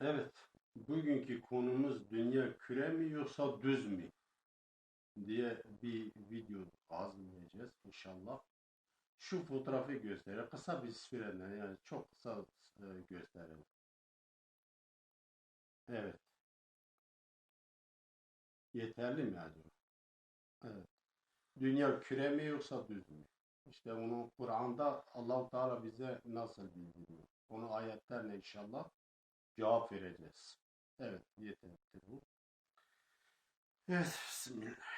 Evet, bugünkü konumuz dünya küre mi yoksa düz mü diye bir video hazırlayacağız inşallah. Şu fotoğrafı gösterelim. Kısa bir süreden yani çok kısa e, gösterelim. Evet. Yeterli mi acaba? Evet. Dünya küre mi yoksa düz mü? İşte bunu Kur'an'da Allahu Teala bize nasıl bildiriyor? Onu ayetlerle inşallah cevap vereceğiz. Evet, yeterlidir bu. Evet, Bismillahirrahmanirrahim.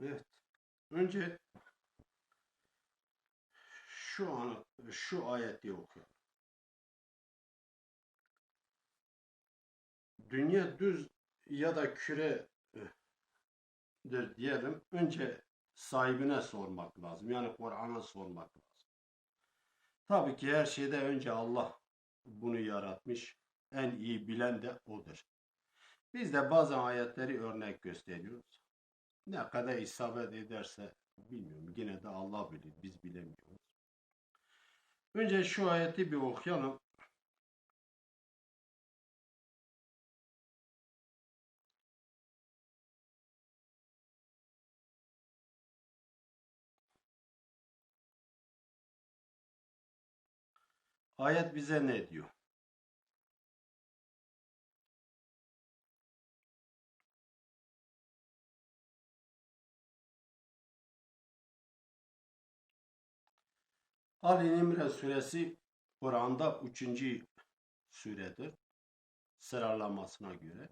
Evet, önce şu an şu ayeti okuyalım. Dünya düz ya da küredir diyelim. Önce sahibine sormak lazım. Yani Kur'an'a sormak lazım. Tabii ki her şeyde önce Allah bunu yaratmış. En iyi bilen de O'dur. Biz de bazen ayetleri örnek gösteriyoruz. Ne kadar isabet ederse bilmiyorum. Yine de Allah bilir. Biz bilemiyoruz. Önce şu ayeti bir okuyalım. Ayet bize ne diyor? Ali İmran suresi Kur'an'da üçüncü suredir. Sıralamasına göre.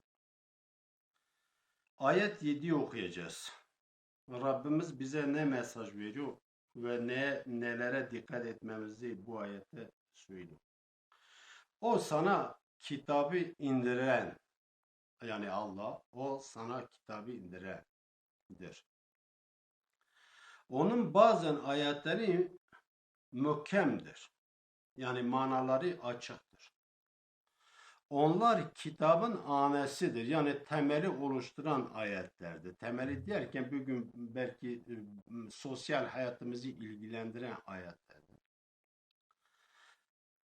Ayet 7'yi okuyacağız. Rabbimiz bize ne mesaj veriyor ve ne nelere dikkat etmemizi bu ayette söylüyor. O sana kitabı indiren yani Allah o sana kitabı indirendir. Onun bazen ayetleri mühkemdir. Yani manaları açıktır. Onlar kitabın anesidir. Yani temeli oluşturan ayetlerdir. Temeli derken bugün belki e, sosyal hayatımızı ilgilendiren ayetlerdir.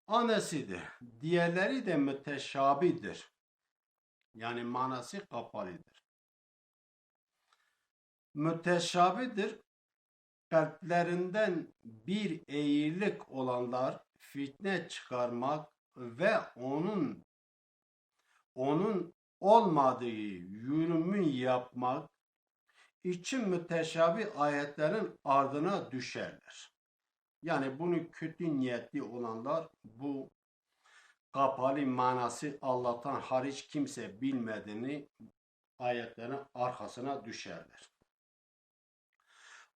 Anesidir. Diğerleri de müteşabidir. Yani manası kapalıdır. Müteşabidir kalplerinden bir eğilik olanlar fitne çıkarmak ve onun onun olmadığı yürümü yapmak için müteşabi ayetlerin ardına düşerler. Yani bunu kötü niyetli olanlar bu kapalı manası Allah'tan hariç kimse bilmediğini ayetlerin arkasına düşerler.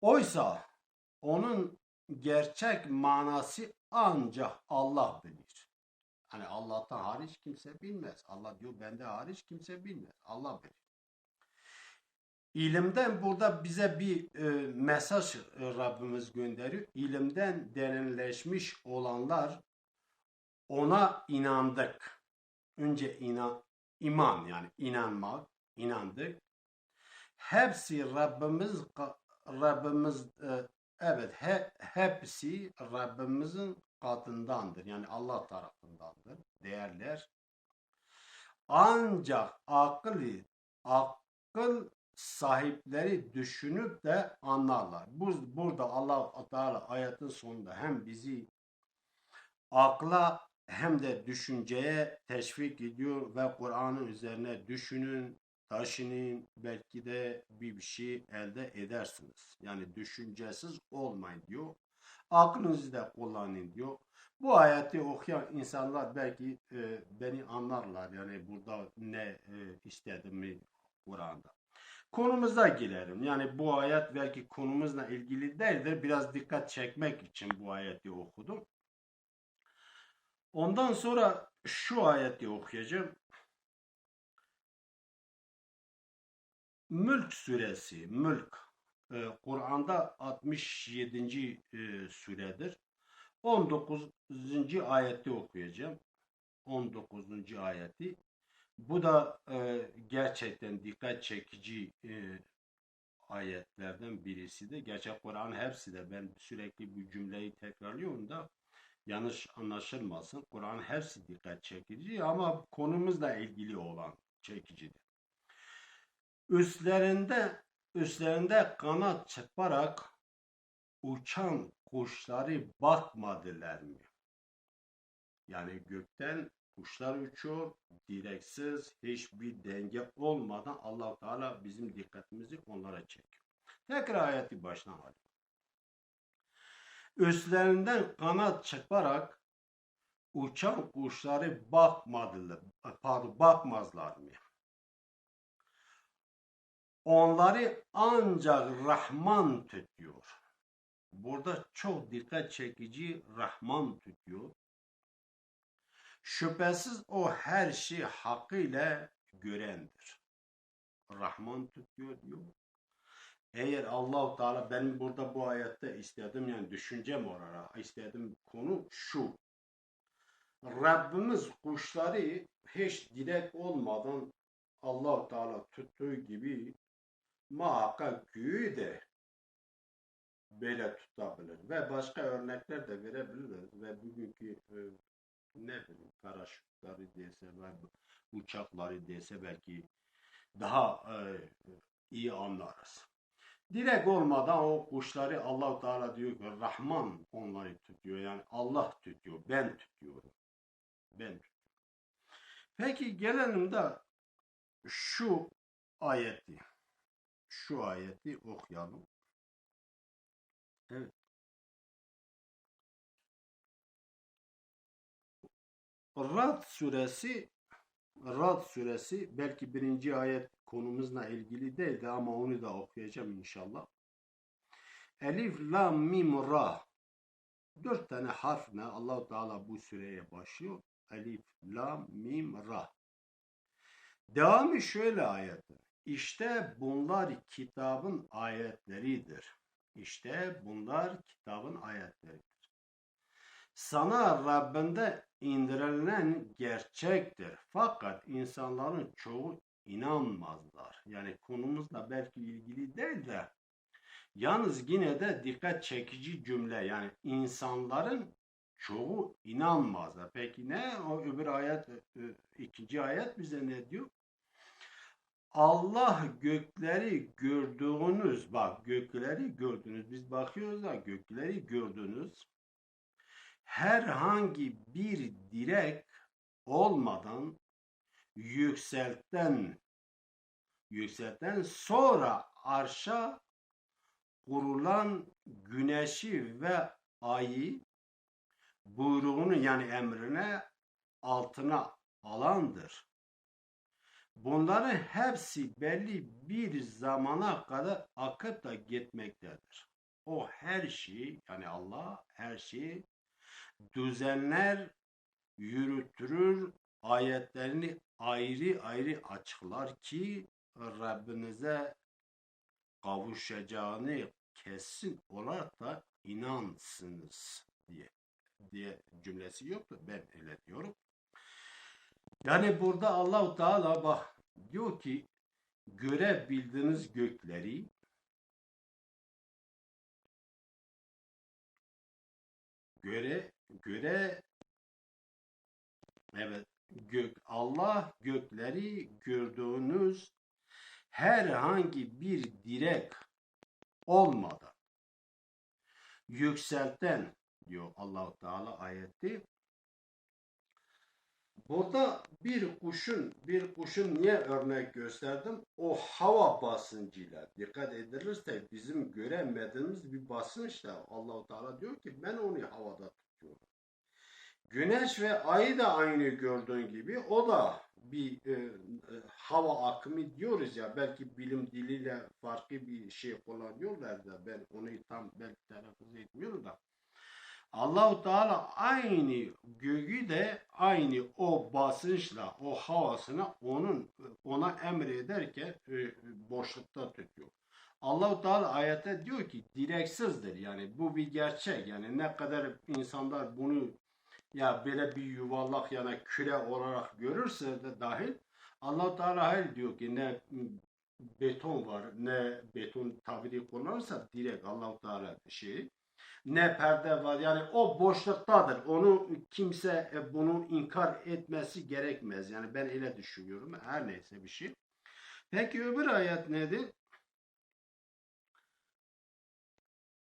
Oysa onun gerçek manası ancak Allah bilir. Hani Allah'tan hariç kimse bilmez. Allah diyor bende hariç kimse bilmez. Allah bilir. İlimden burada bize bir e, mesaj e, Rabbimiz gönderiyor. İlimden derinleşmiş olanlar ona inandık. Önce inan, iman yani inanmak, inandık. Hepsi Rabbimiz Rabbimiz e, evet he, hepsi Rabbimizin katındandır. Yani Allah tarafındandır. Değerler. Ancak akıllı akıl sahipleri düşünüp de anlarlar. Bu, burada Allah Teala ayetin sonunda hem bizi akla hem de düşünceye teşvik ediyor ve Kur'an'ın üzerine düşünün, taşının belki de bir şey elde edersiniz. Yani düşüncesiz olmayın diyor. Aklınızı da kullanın diyor. Bu ayeti okuyan insanlar belki e, beni anlarlar. Yani burada ne e, istediğimi Kur'an'da. Konumuza girelim. Yani bu ayet belki konumuzla ilgili değildir. Biraz dikkat çekmek için bu ayeti okudum. Ondan sonra şu ayeti okuyacağım. Mülk suresi, Mülk e, Kur'an'da 67. E, suredir. 19. ayeti okuyacağım. 19. ayeti. Bu da e, gerçekten dikkat çekici e, ayetlerden birisi de. Gerçi Kur'an hepsi de ben sürekli bu cümleyi tekrarlıyorum da yanlış anlaşılmasın. Kur'an hepsi dikkat çekici ama konumuzla ilgili olan çekicidir. Üstlerinde üstlerinde kanat çırparak uçan kuşları bakmadılar mı? Yani gökten kuşlar uçuyor, direksiz, hiçbir denge olmadan allah Teala bizim dikkatimizi onlara çekiyor. Tekrar ayeti baştan alayım. Üstlerinden kanat çırparak uçan kuşları bakmadılar, pardon, bakmazlar mı? Onları ancak Rahman tutuyor. Burada çok dikkat çekici Rahman tutuyor. Şüphesiz o her şeyi hakkıyla görendir. Rahman tutuyor diyor. Eğer Allah Teala benim burada bu ayette istedim yani düşüncem olarak istedim konu şu. Rabbimiz kuşları hiç direkt olmadan Allah Teala tuttuğu gibi muhakkak göğü de böyle tutabilir ve başka örnekler de verebiliriz ve bugünkü e, ne bileyim paraşütleri dese uçakları dese belki daha e, iyi anlarız. Direkt olmadan o kuşları Allah Teala diyor ki Rahman onları tutuyor. Yani Allah tutuyor. Ben tutuyorum. Ben tutuyorum. Peki gelelim de şu ayeti. Şu ayeti okuyalım. Evet. Rad suresi Rad suresi belki birinci ayet konumuzla ilgili değildi ama onu da okuyacağım inşallah. Elif, Lam, Mim, Ra. Dört tane harfle Allahu Teala bu süreye başlıyor. Elif, Lam, Mim, Ra. Devamı şöyle ayeti. İşte bunlar kitabın ayetleridir. İşte bunlar kitabın ayetleridir. Sana Rabbinde indirilen gerçektir. Fakat insanların çoğu inanmazlar. Yani konumuzla belki ilgili değil de yalnız yine de dikkat çekici cümle yani insanların çoğu inanmazlar. Peki ne? O öbür ayet, ikinci ayet bize ne diyor? Allah gökleri gördüğünüz, bak gökleri gördünüz. Biz bakıyoruz da gökleri gördünüz. Herhangi bir direk olmadan yükselten yükselten sonra arşa kurulan güneşi ve ayı buyruğunu yani emrine altına alandır. Bunların hepsi belli bir zamana kadar akıp da gitmektedir. O her şeyi yani Allah her şeyi düzenler, yürütürür, ayetlerini ayrı ayrı açıklar ki Rabbinize kavuşacağını kesin olarak da inansınız diye diye cümlesi yoktu. Ben öyle diyorum. Yani burada Allahu Teala bak diyor ki görebildiğiniz gökleri göre göre evet gök Allah gökleri gördüğünüz herhangi bir direk olmadan yükselten diyor Allahu Teala ayeti. Burada bir kuşun bir kuşun niye örnek gösterdim? O hava basıncıyla dikkat edilirse bizim göremediğimiz bir basınçla Allahu Teala diyor ki ben onu havada tutuyorum. Güneş ve ayı da aynı gördüğün gibi o da bir e, e, hava akımı diyoruz ya belki bilim diliyle farklı bir şey kullanıyorlar da ben onu tam belki telaffuz etmiyorum da Allahu Teala aynı göğü de aynı o basınçla o havasına onun ona emrederken e, boşlukta tutuyor. Allahu Teala ayette diyor ki direksizdir yani bu bir gerçek yani ne kadar insanlar bunu ya böyle bir yuvarlak yani küre olarak görürse de dahil allah Teala hayır diyor ki ne beton var. Ne beton tabiri kullanırsa direkt Allah-u Teala şeyi. Ne perde var. Yani o boşluktadır. Onu kimse e, bunu inkar etmesi gerekmez. Yani ben öyle düşünüyorum. Her neyse bir şey. Peki öbür ayet nedir?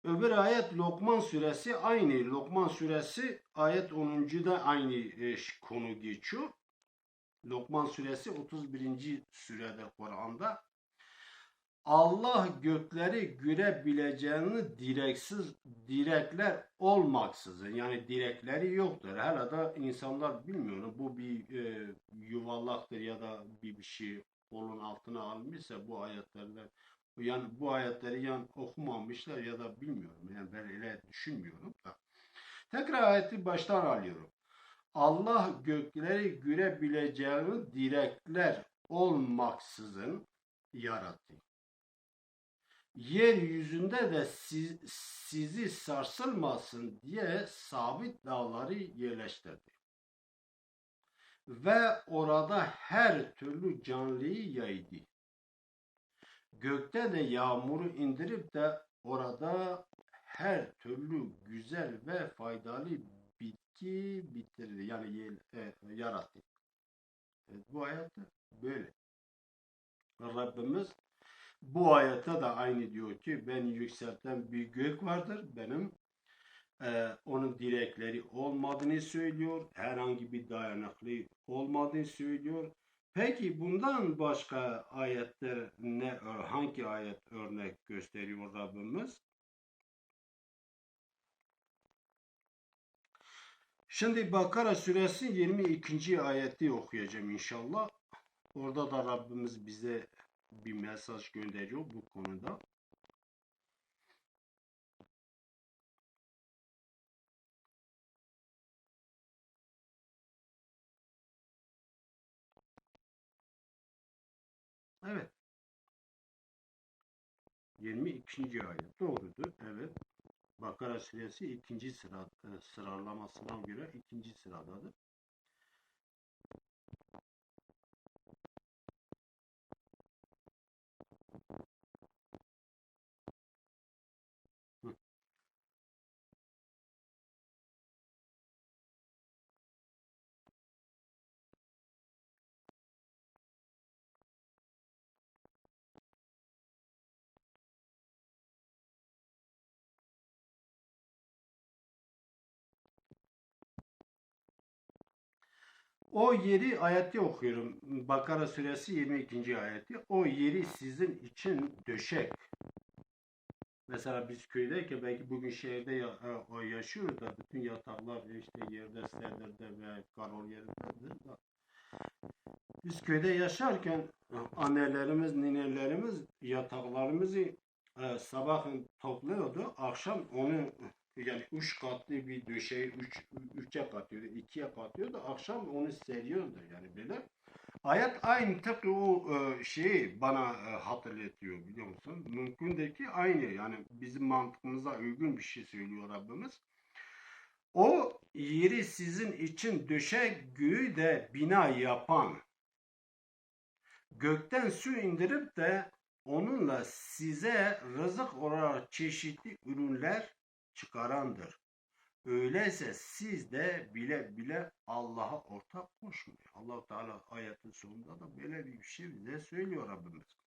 Öbür ayet Lokman suresi aynı. Lokman suresi ayet 10. aynı e, konu geçiyor. Lokman suresi 31. sürede Kur'an'da. Allah gökleri görebileceğini direksiz direkler olmaksızın yani direkleri yoktur. Hala da insanlar bilmiyor. Bu bir e, yuvarlaktır ya da bir bir şey kolun altına almışsa bu ayetlerden yani bu ayetleri yan okumamışlar ya da bilmiyorum. Yani ben öyle düşünmüyorum da. Tekrar ayeti baştan alıyorum. Allah gökleri görebileceğini direkler olmaksızın yarattı. Yeryüzünde de siz, sizi sarsılmasın diye sabit dağları yerleştirdi. Ve orada her türlü canlıyı yaydı. Gökte de yağmuru indirip de orada her türlü güzel ve faydalı bitki bitirdi. Yani e, yarattı. Evet, bu ayette böyle. Rabbimiz bu ayette de aynı diyor ki ben yükselten bir gök vardır. Benim e, onun direkleri olmadığını söylüyor. Herhangi bir dayanıklı olmadığını söylüyor. Peki bundan başka ayetler ne hangi ayet örnek gösteriyor Rabbimiz? Şimdi Bakara suresi 22. ayeti okuyacağım inşallah. Orada da Rabbimiz bize bir mesaj gönderiyor bu konuda. Evet. 22. ayet doğrudur. Evet. Bakara suresi ikinci sıra e, sıralamasına göre ikinci sıradadır. O yeri ayette okuyorum. Bakara suresi 22. ayeti. O yeri sizin için döşek. Mesela biz köydeyken belki bugün şehirde ya, e, yaşıyoruz da bütün yataklar işte yerde, sedirde ve karol yerindedir da. Biz köyde yaşarken e, annelerimiz, ninelerimiz yataklarımızı e, sabahın topluyordu. Akşam onu yani üç katlı bir döşeği üç, üçe katıyordu, ikiye katıyordu. Akşam onu seriyordu yani böyle. Ayet aynı tıpkı o e, şeyi bana e, hatırlatıyor biliyor musun? Mümkün ki aynı yani bizim mantığımıza uygun bir şey söylüyor Rabbimiz. O yeri sizin için döşek göğü de bina yapan, gökten su indirip de onunla size rızık olarak çeşitli ürünler çıkarandır. Öyleyse siz de bile bile Allah'a ortak koşmayın. allah Teala ayetin sonunda da böyle bir şey bize söylüyor Rabbimiz.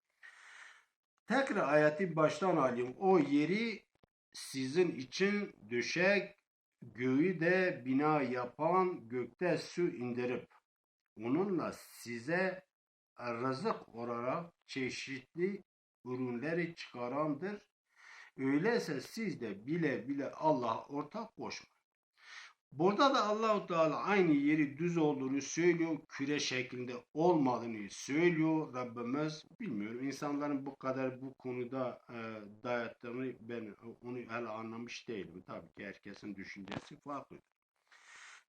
Tekrar ayeti baştan alayım. O yeri sizin için döşek, göğü de bina yapan, gökte su indirip onunla size rızık olarak çeşitli ürünleri çıkarandır. Öyleyse siz de bile bile Allah'a ortak koşmayın. Burada da Allahu Teala aynı yeri düz olduğunu söylüyor, küre şeklinde olmadığını söylüyor Rabbimiz. Bilmiyorum insanların bu kadar bu konuda e, dayattığını ben onu hala anlamış değilim. Tabii ki herkesin düşüncesi farklı.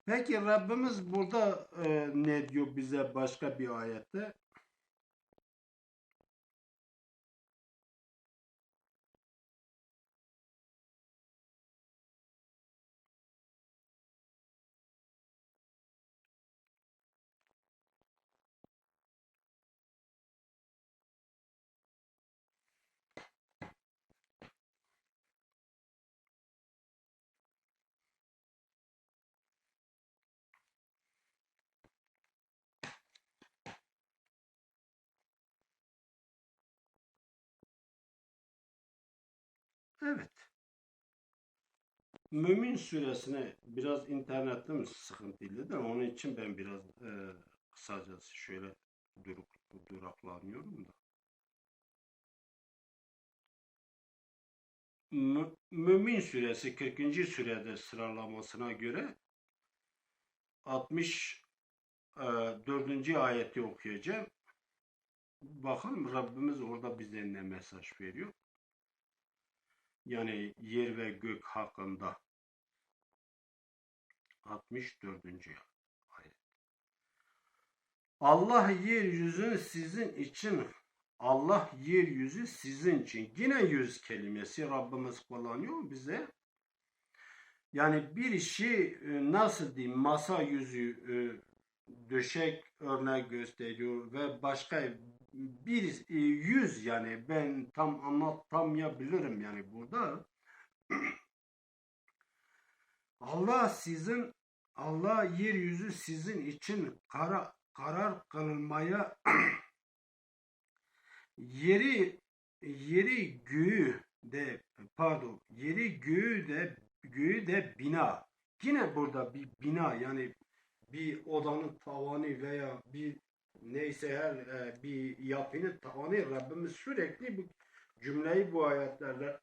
Peki Rabbimiz burada e, ne diyor bize başka bir ayette? Evet. Mümin suresine biraz internetim sıkıntıydı da onun için ben biraz e, kısacası şöyle durup duraklanıyorum da. Mü- Mümin suresi 40. surede sıralamasına göre 64. ayeti okuyacağım. Bakalım Rabbimiz orada bize ne mesaj veriyor. Yani yer ve gök hakkında 64. ayet. Allah yeryüzünü sizin için Allah yeryüzü sizin için. Yine yüz kelimesi Rabbimiz kullanıyor bize. Yani bir işi e, nasıl diyeyim masa yüzü e, döşek örnek gösteriyor ve başka bir e, yüz yani ben tam anlatamayabilirim yani burada. Allah sizin Allah yeryüzü sizin için kara, karar kılınmaya yeri yeri göğü de pardon yeri göğü de göğü de bina. Yine burada bir bina yani bir odanın tavanı veya bir neyse her e, bir yapının tavanı Rabbimiz sürekli bu cümleyi bu ayetlerle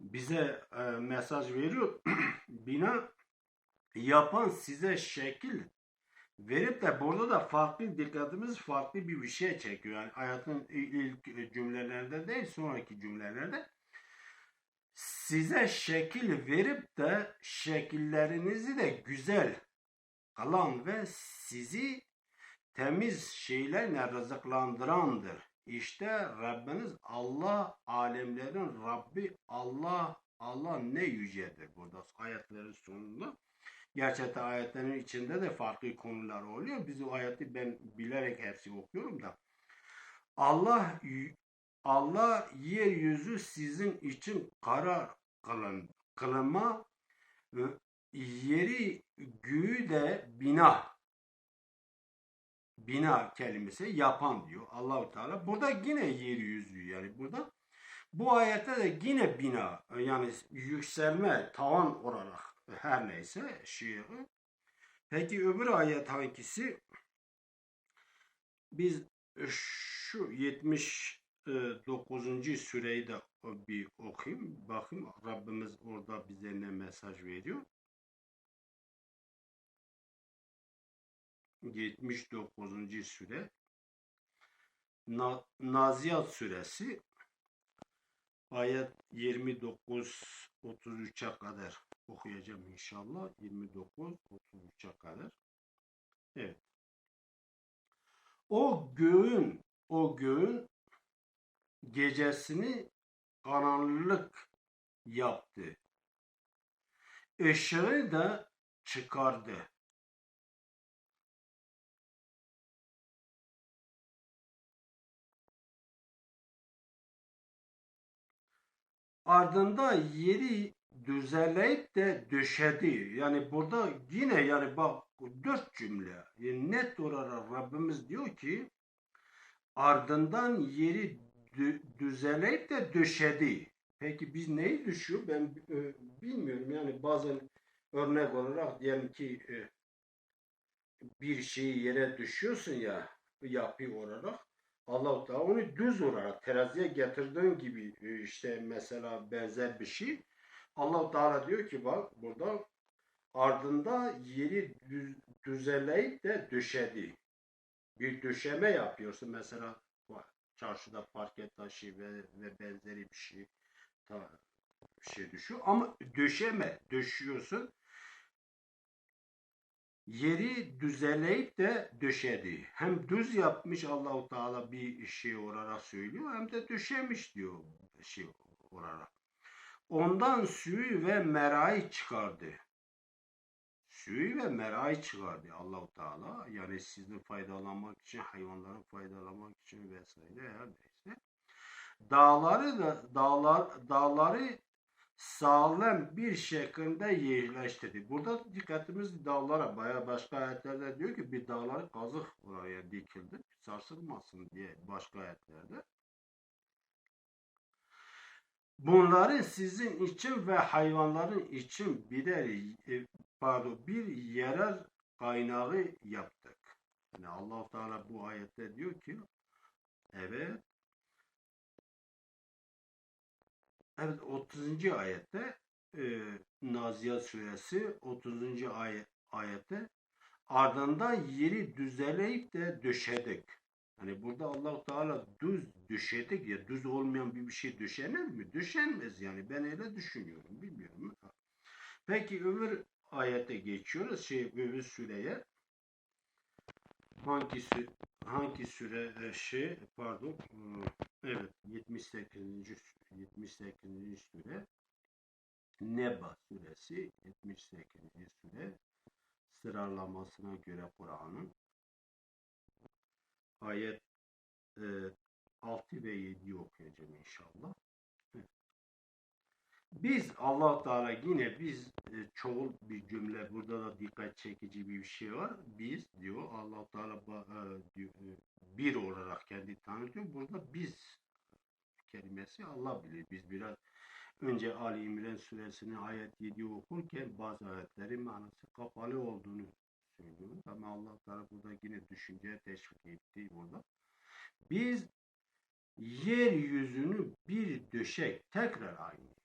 bize e, mesaj veriyor. Bina yapan size şekil verip de burada da farklı dikkatimiz farklı bir şey çekiyor. Yani hayatın ilk cümlelerinde değil sonraki cümlelerde size şekil verip de şekillerinizi de güzel kılan ve sizi temiz şeylerle rızıklandırandır. İşte Rabbiniz Allah alemlerin Rabbi Allah Allah ne yücedir burada ayetlerin sonunda. Gerçekten ayetlerin içinde de farklı konular oluyor. Biz o ayeti ben bilerek hepsi okuyorum da. Allah Allah yeryüzü sizin için karar kılın, kılınma yeri göğü de bina bina kelimesi yapan diyor Allahu Teala. Burada yine yeryüzü yani burada bu ayette de yine bina yani yükselme tavan olarak her neyse şiiri. Peki öbür ayet hangisi? Biz şu 79. süreyi de bir okuyayım. Bakayım Rabbimiz orada bize ne mesaj veriyor. 79. süre Na Naziyat suresi ayet 29 33'e kadar okuyacağım inşallah 29 33'e kadar. Evet. O göğün o göğün gecesini karanlık yaptı. Işığı da çıkardı. ardında yeri düzenleyip de döşedi. Yani burada yine yani bak dört cümle yani net olarak Rabbimiz diyor ki ardından yeri dü düzenleyip de döşedi. Peki biz neyi düşüyor? Ben e, bilmiyorum. Yani bazen örnek olarak diyelim ki e, bir şeyi yere düşüyorsun ya yapı olarak Allah-u Teala onu düz olarak teraziye getirdiğin gibi e, işte mesela benzer bir şey. Allah-u Teala diyor ki bak burada ardında yeri düz, düzenleyip de döşedi. Bir döşeme yapıyorsun mesela çarşıda parke taşı ve, ve benzeri bir şey ta, bir şey düşüyor ama döşeme döşüyorsun yeri düzeleyip de döşedi. Hem düz yapmış Allahu Teala bir şey olarak söylüyor hem de döşemiş diyor şey olarak. Ondan suyu ve merayı çıkardı. Suyu ve merayı çıkardı Allahu Teala. Yani sizin faydalanmak için, hayvanların faydalanmak için vesaire her neyse. Dağları da dağlar dağları sağlam bir şekilde yerleştirdi. Burada dikkatimiz dağlara baya başka ayetlerde diyor ki bir dağları kazık oraya dikildi sarsılmasın diye başka ayetlerde. Bunların sizin için ve hayvanların için birer e, pardon bir yerel kaynağı yaptık. Yani Allah Teala bu ayette diyor ki evet Evet 30. ayette e, Naziyat suresi 30. ayet, ayette ardından yeri düzeleyip de döşedik. Hani burada Allah Teala düz döşedik ya düz olmayan bir bir şey döşenir mi? Döşenmez yani ben öyle düşünüyorum bilmiyorum. Peki öbür ayete geçiyoruz şey öbür süreye. Hangi sü hangi süre e, şey pardon e, evet 78. 78. süre Neba suresi 78. süre sıralamasına göre Kur'an'ın ayet e, 6 ve 7'yi okuyacağım inşallah. Biz Allah Teala yine biz e, çoğul bir cümle burada da dikkat çekici bir şey var. Biz diyor Allah Teala e, e, bir olarak kendi tanıtıyor. Burada biz kelimesi Allah bilir. Biz biraz önce Ali İmran suresinin ayet 7'yi okurken bazı ayetlerin manası kapalı olduğunu söylüyoruz. Ama Allah Teala burada yine düşünceye teşvik etti burada. Biz yeryüzünü bir döşek tekrar aynı.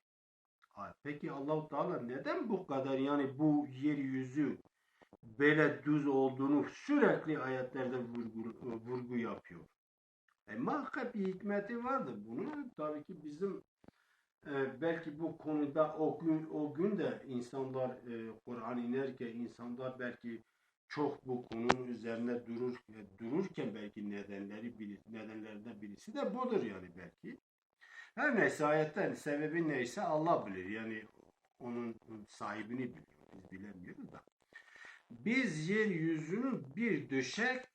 Ha, Peki Allah Teala neden bu kadar yani bu yeryüzü böyle düz olduğunu sürekli ayetlerde vurgu, vurgu yapıyor? E, muhakkak bir hikmeti vardır bunun. Tabii ki bizim e, belki bu konuda o gün o gün de insanlar e, Kur'an inerken insanlar belki çok bu konunun üzerine durur e, dururken belki nedenleri biri, nedenlerinden birisi de budur yani belki. Her neyse ayetten sebebi neyse Allah bilir. Yani onun sahibini biliyor. Biz bilemiyoruz da. Biz yeryüzünü bir döşek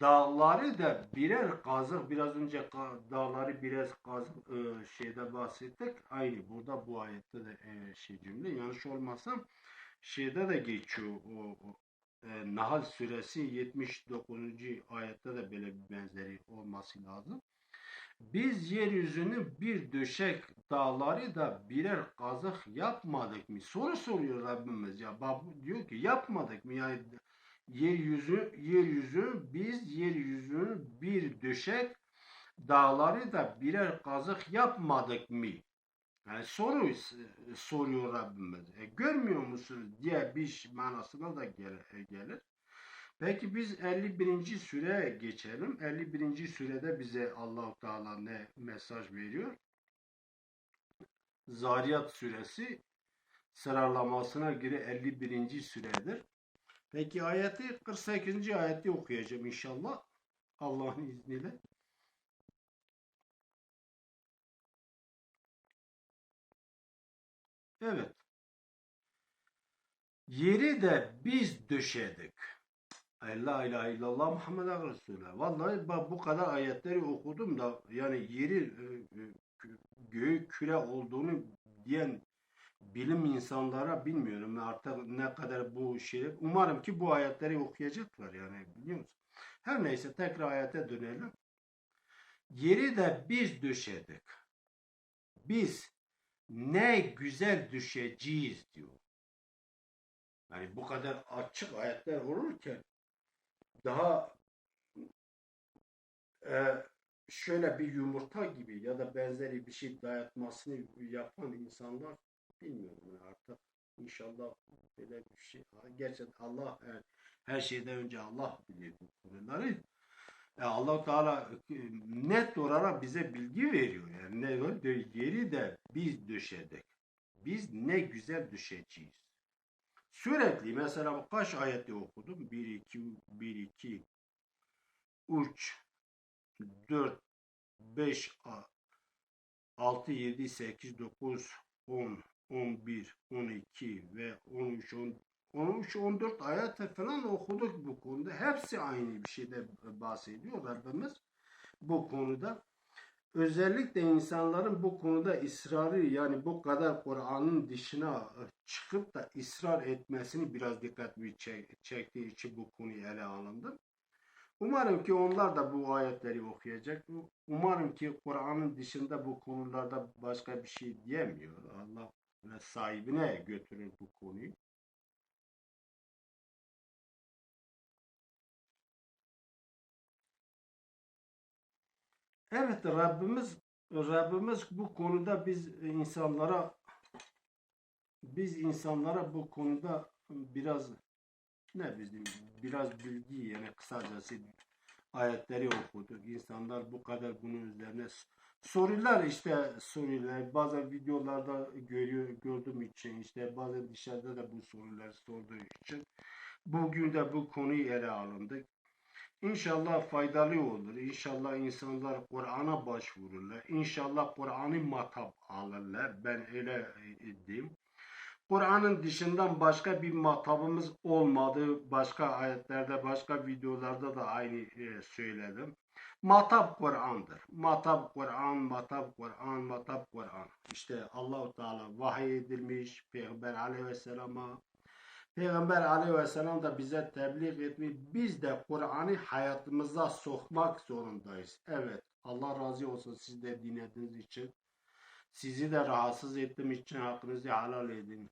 dağları da birer kazık biraz önce dağları biraz kazık e, şeyde bahsettik. Aynı burada bu ayette de e, şey cümle yanlış olmasam şeyde de geçiyor o, o e, Nahl suresi 79. ayette de böyle bir benzeri olması lazım. Biz yeryüzünü bir döşek dağları da birer kazık yapmadık mı? Soru soruyor Rabbimiz ya. Bab diyor ki yapmadık mı? Yani yeryüzü yeryüzü biz yeryüzünü bir döşek dağları da birer kazık yapmadık mı? Yani soru soruyor Rabbimiz. E, görmüyor musunuz diye bir manasına da gel- gelir. Peki biz 51. süreye geçelim. 51. sürede bize Allahu Teala ne mesaj veriyor? Zariyat suresi sıralamasına göre 51. süredir. Peki ayeti 48. ayeti okuyacağım inşallah. Allah'ın izniyle. Evet. Yeri de biz döşedik. La ilahe illallah Muhammed Resulullah. Vallahi ben bu kadar ayetleri okudum da yani yeri e, e, göğü küre olduğunu diyen bilim insanlara bilmiyorum artık ne kadar bu şey. Umarım ki bu ayetleri okuyacaklar yani biliyor musun? Her neyse tekrar ayete dönelim. Yeri de biz döşedik. Biz ne güzel düşeceğiz diyor. Yani bu kadar açık ayetler olurken daha e, şöyle bir yumurta gibi ya da benzeri bir şey dayatmasını yapan insanlar bilmiyorum yani artık inşallah böyle bir şey. Gerçekten Allah e, her şeyden önce Allah bilir bu konuları. E, Allah Teala e, net olarak bize bilgi veriyor. Yani ne Yeri de biz döşedik. Biz ne güzel düşeceğiz. Sürekli mesela kaç ayette okudum? 1 2 1 2 3 4 5 6 7 8 9 10 11 12 ve 13 10 13 14 ayet falan okuduk bu konuda. Hepsi aynı bir şeyde bahsediyor Rabbimiz bu konuda. Özellikle insanların bu konuda ısrarı yani bu kadar Kur'an'ın dışına çıkıp da ısrar etmesini biraz dikkatimi çek- çektiği için bu konuyu ele alındı. Umarım ki onlar da bu ayetleri okuyacak. Umarım ki Kur'an'ın dışında bu konularda başka bir şey diyemiyor. Allah sahibine götürür bu konuyu. Evet Rabbimiz Rabbimiz bu konuda biz insanlara biz insanlara bu konuda biraz ne bizim biraz bilgi yani kısacası ayetleri okuduk. İnsanlar bu kadar bunun üzerine sorular işte sorular bazen videolarda görüyor gördüğüm için işte bazen dışarıda da bu sorular sorduğu için bugün de bu konuyu ele alındık. İnşallah faydalı olur. İnşallah insanlar Kur'an'a başvururlar. İnşallah Kur'an'ı matap alırlar. Ben öyle e, diyeyim. Kur'an'ın dışından başka bir matabımız olmadı. Başka ayetlerde, başka videolarda da aynı e, söyledim. Matap Kur'an'dır. Matap Kur'an, matap Kur'an, matap Kur'an. İşte Allahu Teala vahiy edilmiş Peygamber Aleyhisselam'a. Peygamber Aleyhisselam da bize tebliğ etmiş. Biz de Kur'an'ı hayatımıza sokmak zorundayız. Evet. Allah razı olsun siz de dinlediğiniz için. Sizi de rahatsız ettiğim için hakkınızı helal edin.